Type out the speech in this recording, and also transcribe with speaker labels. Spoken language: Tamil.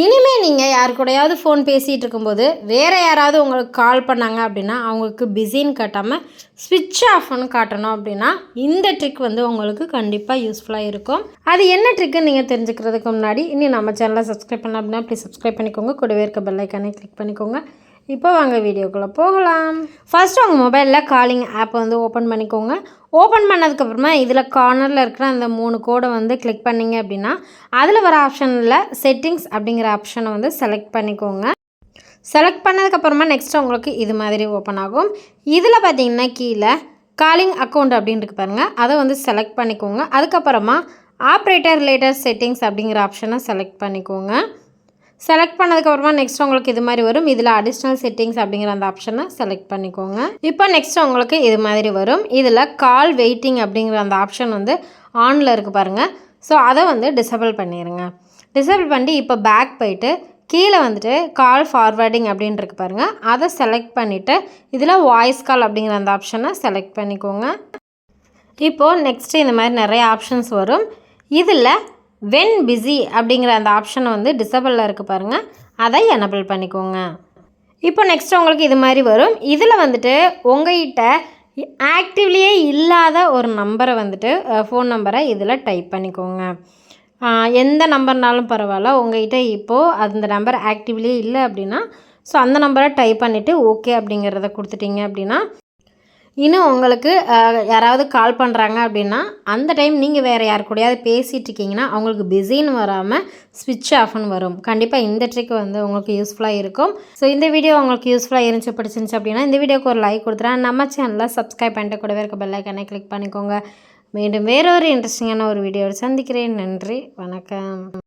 Speaker 1: இனிமேல் நீங்கள் யார் கூடயாவது ஃபோன் பேசிகிட்டு இருக்கும்போது வேறு யாராவது உங்களுக்கு கால் பண்ணாங்க அப்படின்னா அவங்களுக்கு பிஸின்னு காட்டாமல் ஸ்விட்ச் ஆஃப்னு காட்டணும் அப்படின்னா இந்த ட்ரிக் வந்து உங்களுக்கு கண்டிப்பாக யூஸ்ஃபுல்லாக இருக்கும். அது என்ன ட்ரிக்குன்னு நீங்கள் தெரிஞ்சுக்கிறதுக்கு முன்னாடி இனி நம்ம சேனலை சப்ஸ்கிரைப் பண்ணலாம் அப்படின்னா ப்ளீஸ் சப்ஸ்கிரைப் பண்ணிக்கோங்க. கூடவே இருக்க பெல்லைக்கானே கிளிக் பண்ணிக்கோங்க. இப்போ வாங்க வீடியோக்குள்ளே போகலாம். ஃபஸ்ட் உங்கள் மொபைலில் காலிங் ஆப் வந்து ஓப்பன் பண்ணிக்கோங்க. ஓப்பன் பண்ணதுக்கப்புறமா இதில் கார்னரில் இருக்கிற அந்த மூணு கோடை வந்து கிளிக் பண்ணிங்க அப்படின்னா அதில் வர ஆப்ஷனில் செட்டிங்ஸ் அப்படிங்கிற ஆப்ஷனை வந்து செலக்ட் பண்ணிக்கோங்க. செலக்ட் பண்ணதுக்கப்புறமா நெக்ஸ்ட் உங்களுக்கு இது மாதிரி ஓப்பன் ஆகும். இதில் பார்த்தீங்கன்னா கீழே காலிங் அக்கௌண்ட் அப்படின்ட்டு பாருங்கள் அதை வந்து செலக்ட் பண்ணிக்கோங்க. அதுக்கப்புறமா ஆப்ரேட்டர் ரிலேட்டட் செட்டிங்ஸ் அப்படிங்கிற ஆப்ஷனை செலக்ட் பண்ணிக்கோங்க. செலக்ட் பண்ணதுக்கப்புறமா நெக்ஸ்ட் உங்களுக்கு இது மாதிரி வரும். இதில் அடிஷ்னல் செட்டிங்ஸ் அப்படிங்கிற அந்த ஆப்ஷனை செலக்ட் பண்ணிக்கோங்க. இப்போ நெக்ஸ்ட் உங்களுக்கு இது மாதிரி வரும். இதில் கால் வெயிட்டிங் அப்படிங்கிற அந்த ஆப்ஷன் வந்து ஆனில் இருக்குது பாருங்கள் ஸோ அதை வந்து டிசபிள் பண்ணிடுங்க டிசபிள் பண்ணிட்டு இப்போ பேக் போயிட்டு கீழே வந்துட்டு கால் ஃபார்வர்டிங் அப்படின்னு இருக்கு பாருங்கள் அதை செலக்ட் பண்ணிவிட்டு இதில் வாய்ஸ் கால் அப்படிங்கிற அந்த ஆப்ஷனை செலக்ட் பண்ணிக்கோங்க. இப்போது நெக்ஸ்ட்டு இந்த மாதிரி நிறைய ஆப்ஷன்ஸ் வரும். இதில் வென் பிஸி அப்படிங்கிற அந்த ஆப்ஷனை வந்து டிசபிளில் இருக்குது பாருங்கள் அதை எனபிள் பண்ணிக்கோங்க. இப்போ நெக்ஸ்ட் உங்களுக்கு இது மாதிரி வரும். இதில் வந்துட்டு உங்கள்கிட்ட ஆக்டிவ்லேயே இல்லாத ஒரு நம்பரை வந்துட்டு ஃபோன் நம்பரை இதில் டைப் பண்ணிக்கோங்க. எந்த நம்பர்னாலும் பரவாயில்ல. உங்கள்கிட்ட இப்போது அந்த நம்பர் ஆக்டிவ்லேயே இல்லை அப்படின்னா ஸோ அந்த நம்பரை டைப் பண்ணிவிட்டு ஓகே அப்படிங்கிறத கொடுத்துட்டீங்க அப்படின்னா இன்னும் உங்களுக்கு யாராவது கால் பண்ணுறாங்க அப்படின்னா அந்த டைம் நீங்கள் வேறு யார் கூடயாவது பேசிகிட்டு இருக்கீங்கன்னா அவங்களுக்கு பிஸின்னு வராமல் ஸ்விட்ச் ஆஃப்னு வரும். கண்டிப்பாக இந்த ட்ரிக் வந்து உங்களுக்கு யூஸ்ஃபுல்லாக இருக்கும். ஸோ இந்த வீடியோ உங்களுக்கு யூஸ்ஃபுல்லாக இருந்துச்சு பிடிச்சிருந்துச்சு அப்படின்னா இந்த வீடியோக்கு ஒரு லைக் கொடுத்துறேன் நம்ம சேனலில் சப்ஸ்கிரைப் பண்ணிட்டு கூடவே இருக்க பெல்லைக்கனை கிளிக் பண்ணிக்கோங்க. மீண்டும் வேறொரு இன்ட்ரெஸ்டிங்கான ஒரு வீடியோவில் சந்திக்கிறேன். நன்றி வணக்கம்.